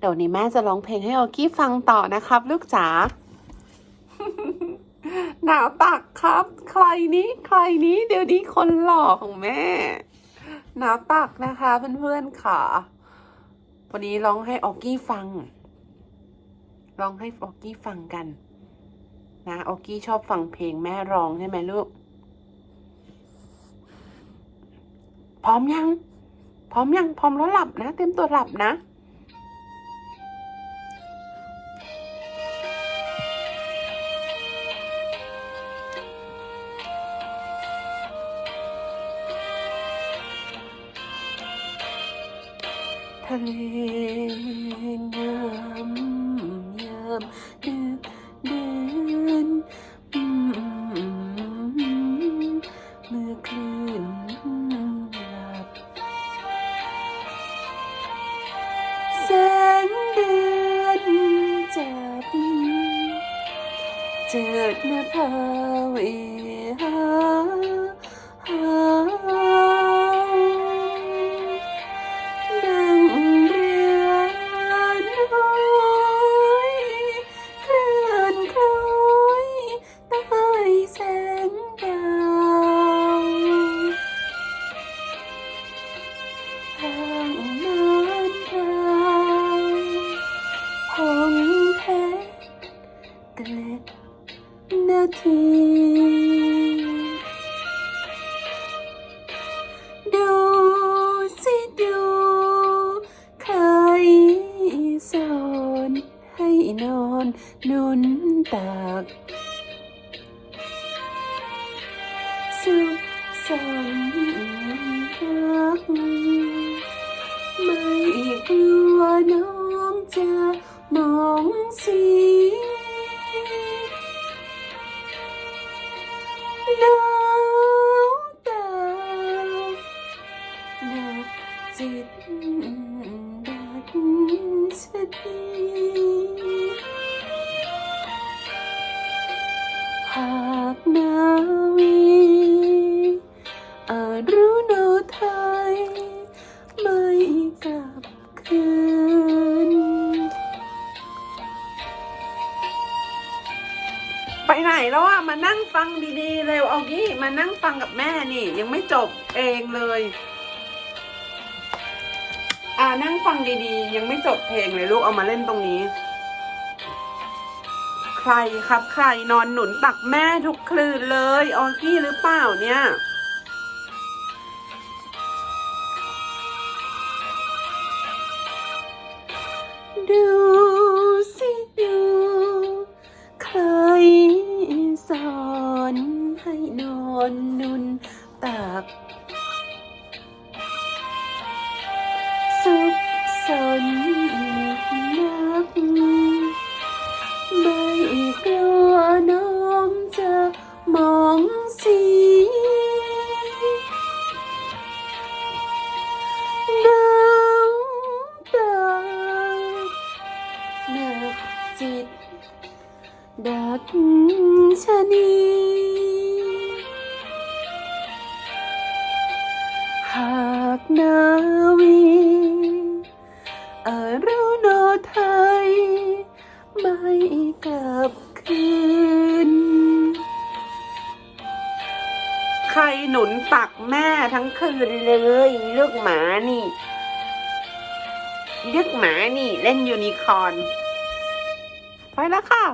เดี๋ยวนนี้แม่จะร้องเพลงให้ออกี้ฟังต่อนะครับ ลูกจ๋าหนาวตักครับ ใครนี้ใครนี้เดี๋ยวนี้คนหล่อของแม่ หนาวตักนะคะเพื่อนๆค่ะวันนี้ร้องให้ออกกี้ฟังร้องให้ออกกี้ฟังกัน นะออกกี้ชอบฟังเพลงแม่ร้องใช่ไหมลูก พร้อมยัง พร้อมยัง พร้อมแล้วหลับนะ เต็มตัวหลับนะะเลงามยามเดินเดินอืมเมื่อคลื่นหลับแสงเดือนจับเจิดนภาเว เกล็ดนาทีดูสิดูใครสอนให้นอนนุนตักสุขสันต์รักไม่กลัวน้องจะมอง ไทยไม่กลับคืนไปไหนแล้วอะมานั่งฟังดีๆเร็วเอางี้มานั่งฟังกับแม่นี่ ยังไม่จบเองเลย อ่านั่งฟังดีๆ ยังไม่จบเพลงเลยลูกเอามาเล่นตรงนี้ ใครครับใครนอนหนุนตักแม่ทุกคืนเลยออกี้หรือเปล่าเนี่ยดู ชะนีหากนาวีอารุโนไทย ไม่กลับคืน ใครหนุนตักแม่ทั้งคืนเลยลูกหมานี่ลูกหมานี่เล่นยูนิคอร์นไปแล้วค่ะ